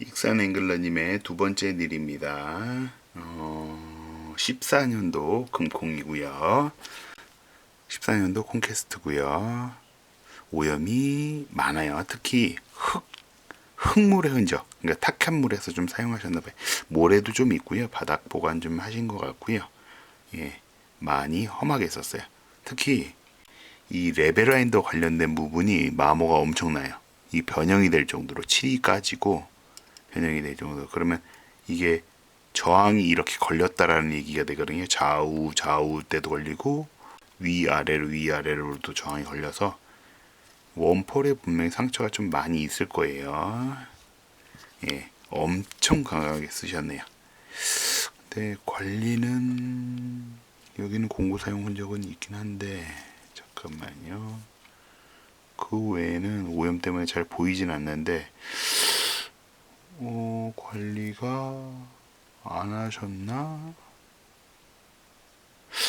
익산 앵글러님의 두 번째 일입니다. 어, 14년도 금콩이고요. 14년도 콩캐스트고요. 오염이 많아요. 특히 흙, 흙물의 흔적. 그러니까 탁한 물에서 좀 사용하셨나 봐요. 모래도 좀 있고요. 바닥 보관 좀 하신 것 같고요. 예, 많이 험하게 썼어요. 특히 이 레벨라인더 관련된 부분이 마모가 엄청나요. 이 변형이 될 정도로 칠이 까지고 변형이 될 정도. 그러면 이게 저항이 이렇게 걸렸다라는 얘기가 되거든요. 좌우 좌우 때도 걸리고 위 아래로 위 아래로도 저항이 걸려서 원폴에 분명히 상처가 좀 많이 있을 거예요. 예, 엄청 강하게 쓰셨네요. 근데 관리는 여기는 공구 사용 흔적은 있긴 한데 잠깐만요. 그 외에는 오염 때문에 잘 보이진 않는데 어, 관리가 안 하셨나?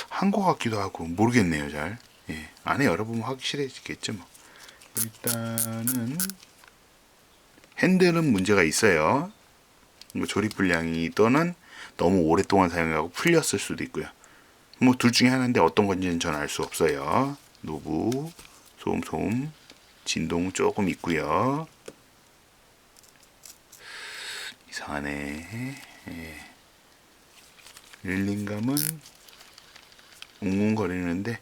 한 것 같기도 하고 모르겠네요 잘. 예, 안에 열어보면 확실해지겠죠 뭐. 일단은 핸들은 문제가 있어요. 뭐 조립 불량이 또는 너무 오랫동안 사용하고 풀렸을 수도 있고요. 뭐 둘 중에 하나인데 어떤 건지는 전 알 수 없어요. 노브 소음 소음 진동 조금 있고요. 이상하네. 예. 릴링감은 웅웅거리는데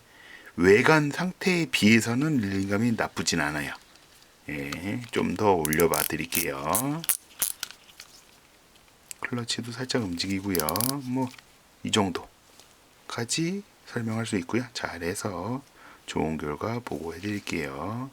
외관 상태에 비해서는 릴링감이 나쁘진 않아요. 예, 좀 더 올려봐 드릴게요. 클러치도 살짝 움직이고요. 뭐 이 정도까지 설명할 수 있고요. 잘해서 좋은 결과 보고해 드릴게요.